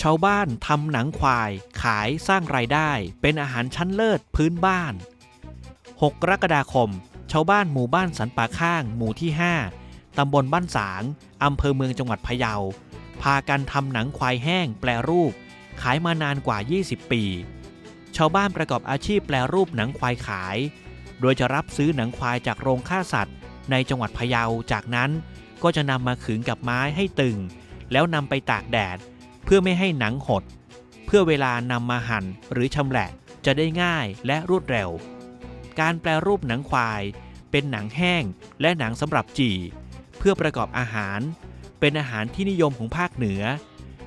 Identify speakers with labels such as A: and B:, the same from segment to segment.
A: ชาวบ้านทำหนังควายขายสร้างรายได้เป็นอาหารชั้นเลิศพื้นบ้าน 6 กรกฎาคม ชาวบ้านหมู่บ้านสันป่าข้าง หมู่ที่ 5 ตำบลบ้านสางอำเภอเมืองจังหวัดพะเยา พากันทำหนังควายแห้งแปลรูป ขายมานานกว่า 20 ปี ชาวบ้านประกอบอาชีพแปลรูปหนังควายขาย โดยจะรับซื้อหนังควายจากโรงฆ่าสัตว์ ในจังหวัดพะเยา จากนั้นก็จะนำมาขึงกับไม้ให้ตึง แล้วนำไปตากแดด เพื่อไม่ให้หนังหด เพื่อเวลานำมาหั่นหรือชำแหละจะได้ง่ายและรวดเร็ว การแปลรูปหนังควาย เป็นหนังแห้งและหนังสำหรับจี่ เพื่อประกอบอาหาร เป็นอาหารที่นิยมของภาคเหนือ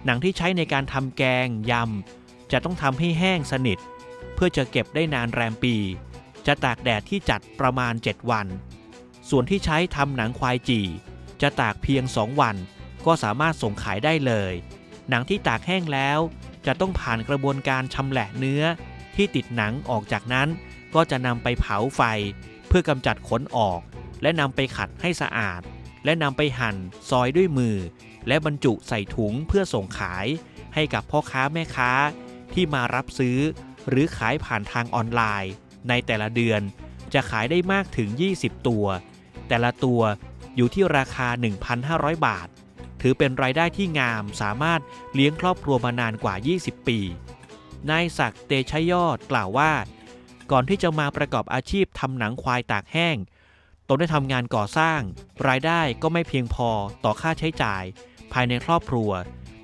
A: หนังที่ใช้ในการทำแกงยำจะต้องทำให้แห้งสนิท เพื่อจะเก็บได้นานแรมปี จะตากแดดที่จัดประมาณ 7 วัน ส่วนที่ใช้ทำหนังควายจี่ จะตากเพียง 2 วัน ก็สามารถส่งขายได้เลย หนังที่ตากแห้งแล้ว จะต้องผ่านกระบวนการชำแหละเนื้อที่ติดหนังออกจากนั้น ก็จะนำไปเผาไฟ เพื่อกำจัดขนออก และนำไปขัดให้สะอาด และนำไปหั่นซอยด้วยมือ และบรรจุใส่ถุงเพื่อส่งขาย ให้กับพ่อค้าแม่ค้าที่มารับซื้อ หรือขายผ่านทางออนไลน์ ในแต่ละเดือนจะขายได้มากถึง 20 ตัว แต่ละตัวอยู่ที่ราคา 1,500 บาท ถือเป็นรายได้ที่งามสามารถเลี้ยงครอบครัวมานานกว่า 20 ปี นายศักดิ์เตชะยอดกล่าวว่า ก่อนที่จะมาประกอบอาชีพทำหนังควายตากแห้ง ตนได้ทำงานก่อสร้าง รายได้ก็ไม่เพียงพอต่อค่าใช้จ่าย ภายในครอบครัว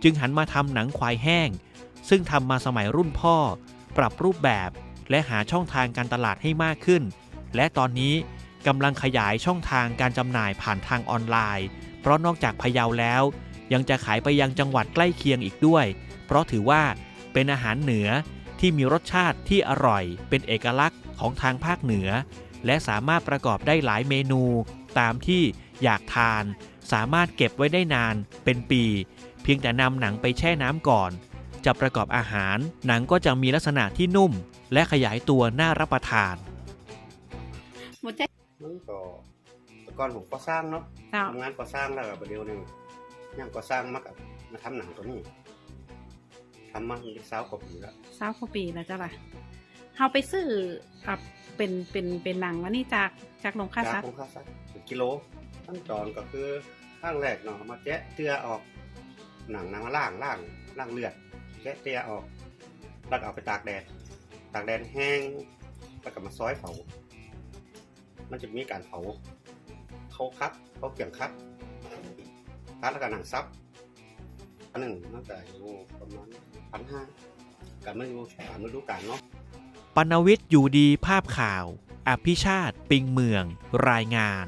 A: จึงหันมาทำหนังควายแห้ง ซึ่งทำมาสมัยรุ่นพ่อ ปรับรูปแบบ และหาช่องทางการตลาดให้มากขึ้น และตอนนี้กำลังขยายช่องทางการจำหน่ายผ่านทางออนไลน์ เพราะนอกจากพะเยาแล้ว ยังจะขายไปยังจังหวัดใกล้เคียงอีกด้วย เพราะถือว่าเป็นอาหารเหนือที่มีรสชาติที่อร่อย เป็นเอกลักษณ์ของทางภาคเหนือ และสามารถประกอบได้หลายเมนู ตามที่อยากทาน สามารถเก็บไว้ได้นานเป็นปี เพียงแต่นำหนังไปแช่น้ำก่อน จะประกอบอาหาร หนังก็จะมีลักษณะที่นุ่ม และขยายตัวน่ารับประทาน
B: หมดใจ
C: มัน ก็แต่ก่อนผมก่อสร้างเนาะ
B: เจ้า
C: ทำงานก่อสร้างแล้วก็ประเดี๋ยวหนึงย่างก่อสร้างมากับมาทำหนังตัวนี้ทำมาอีกสาวกว่าปีแล้ว
B: สาวกว่าปีแล้วเจ้าล่ะเฮาไปซื้ออะเป็นเป็นเป็นหนังวะนี่จากจากโรงฆ่า
C: จา
B: สั
C: ก
B: ตว์
C: ของข้าวสัตว์เป็นกิโลขั้นตอนก็คือข้างแรกเนาะเอามาแจ๊ะเตื้อออก หนังนำมาล่างล่างล่างเลือดแจ๊ะเตื้อออกแล้วก็เอาไปตากแดด ตากแดดแห้งแล้วก็มาซอยเผา มันจะมีการเผา เขาคัดเขาเกี่ยงคัดคัดแล้วก็หนังซับอันหนึ่งน่าจะอยู่ประมาณพันห้าการไม่รู้การไม่รู้การเนาะ
A: ปนวิทย์อยู่ดีภาพข่าว อภิชาติ ปิงเมือง รายงาน